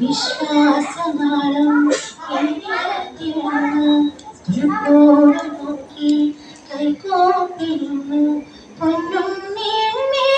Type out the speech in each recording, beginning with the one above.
വിശ്വാസനാളം നോക്കി കൈകോപ്പിരുന്നു പൊന്നും മേന്മേ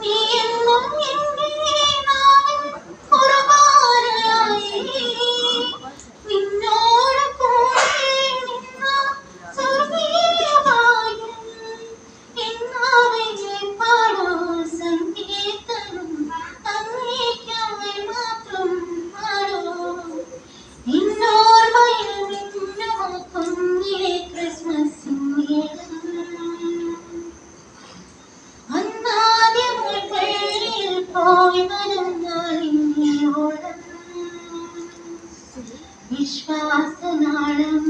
നീ എന്നും എന്റെ പോയി വരുന്ന വിശ്വാസനാളം